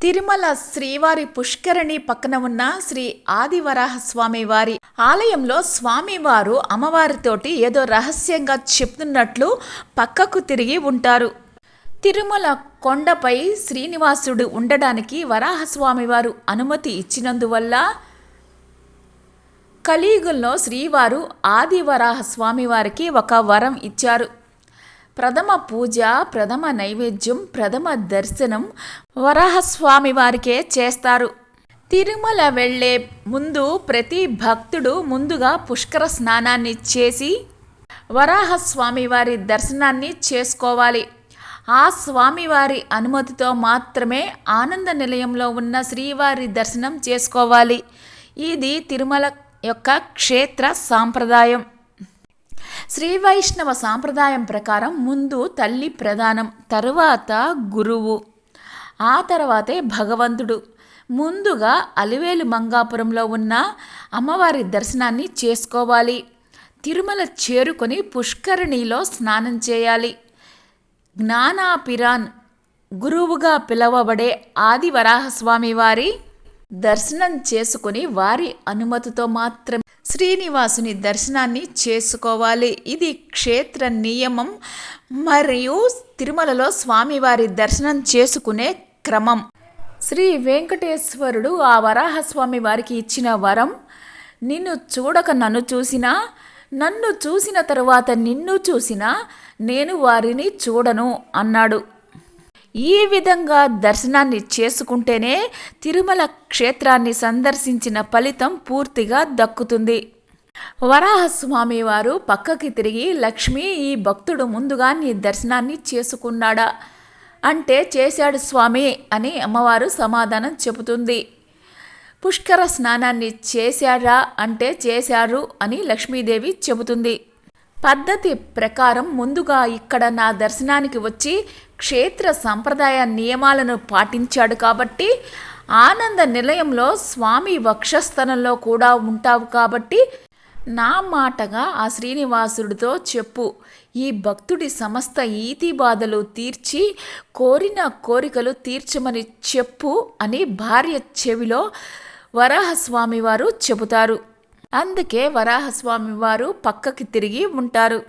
తిరుమల శ్రీవారి పుష్కరిణి పక్కన ఉన్న శ్రీ ఆదివరాహస్వామి వారి ఆలయంలో స్వామివారు అమ్మవారితోటి ఏదో రహస్యంగా చెప్తున్నట్లు పక్కకు తిరిగి ఉంటారు. తిరుమల కొండపై శ్రీనివాసుడు ఉండడానికి వరాహస్వామి వారు అనుమతి ఇచ్చినందువల్ల కలియుగంలో శ్రీవారు ఆదివరాహ స్వామివారికి ఒక వరం ఇచ్చారు. ప్రథమ పూజ ప్రథమ నైవేద్యం ప్రథమ దర్శనం వరాహస్వామి వారికే చేస్తారు. తిరుమల వెళ్ళే ముందు ప్రతి భక్తుడు ముందుగా పుష్కర స్నానాన్ని చేసి వరాహస్వామి వారి దర్శనాన్ని చేసుకోవాలి. ఆ స్వామివారి అనుమతితో మాత్రమే ఆనంద నిలయంలో ఉన్న శ్రీవారి దర్శనం చేసుకోవాలి. ఇది తిరుమల యొక్క క్షేత్ర సాంప్రదాయం. శ్రీ వైష్ణవ సాంప్రదాయం ప్రకారం ముందు తల్లి ప్రధానం తరువాత గురువు ఆ తర్వాతే భగవంతుడు. ముందుగా అలివేలు మంగాపురంలో ఉన్న అమ్మవారి దర్శనాన్ని చేసుకోవాలి. తిరుమల చేరుకొని పుష్కరిణిలో స్నానం చేయాలి. జ్ఞానాపిరాన్ గురువుగా పిలవబడే ఆది వరాహస్వామి వారి దర్శనం చేసుకుని వారి అనుమతితో మాత్రమే శ్రీనివాసుని దర్శనాన్ని చేసుకోవాలి. ఇది క్షేత్ర నియమం మరియు తిరుమలలో స్వామివారి దర్శనం చేసుకునే క్రమం. శ్రీ వెంకటేశ్వరుడు ఆ వరాహస్వామి వారికి ఇచ్చిన వరం నిన్ను చూడక నన్ను చూసినా నన్ను చూసిన తరువాత నిన్ను చూసినా నేను వారిని చూడను అన్నాడు. ఈ విధంగా దర్శనాన్ని చేసుకుంటేనే తిరుమల క్షేత్రాన్ని సందర్శించిన ఫలితం పూర్తిగా దక్కుతుంది. వరాహస్వామి వారు పక్కకి తిరిగి లక్ష్మి ఈ భక్తుడు ముందుగా నీ దర్శనాన్ని చేసుకున్నాడా? అంటే చేశాడు స్వామి అని అమ్మవారు సమాధానం చెబుతుంది. పుష్కర స్నానాన్ని చేశాడా? అంటే చేశారు అని లక్ష్మీదేవి చెబుతుంది. పద్ధతి ప్రకారం ముందుగా ఇక్కడ నా దర్శనానికి వచ్చి క్షేత్ర సంప్రదాయ నియమాలను పాటించాడు కాబట్టి ఆనంద నిలయంలో స్వామి వక్షస్థలంలో కూడా ఉంటావు కాబట్టి నా మాటగా ఆ శ్రీనివాసుడితో చెప్పు. ఈ భక్తుడి సమస్త ఈతి బాధలు తీర్చి కోరిన కోరికలు తీర్చమని చెప్పు అని భార్య చెవిలో వరాహస్వామి వారు చెబుతారు. అందుకే వరాహస్వామి వారు పక్కకి తిరిగి ఉంటారు.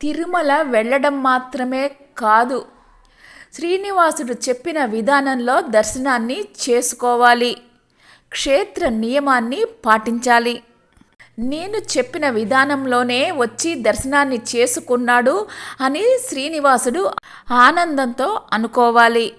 తిరుమల వెళ్ళడం మాత్రమే కాదు. శ్రీనివాసుడు చెప్పిన విధానంలో దర్శనాన్ని చేసుకోవాలి. క్షేత్ర నియమాన్ని పాటించాలి. నేను చెప్పిన విధానంలోనే వచ్చి దర్శనాన్ని చేసుకున్నాడు అని శ్రీనివాసుడు ఆనందంతో అనుకోవాలి.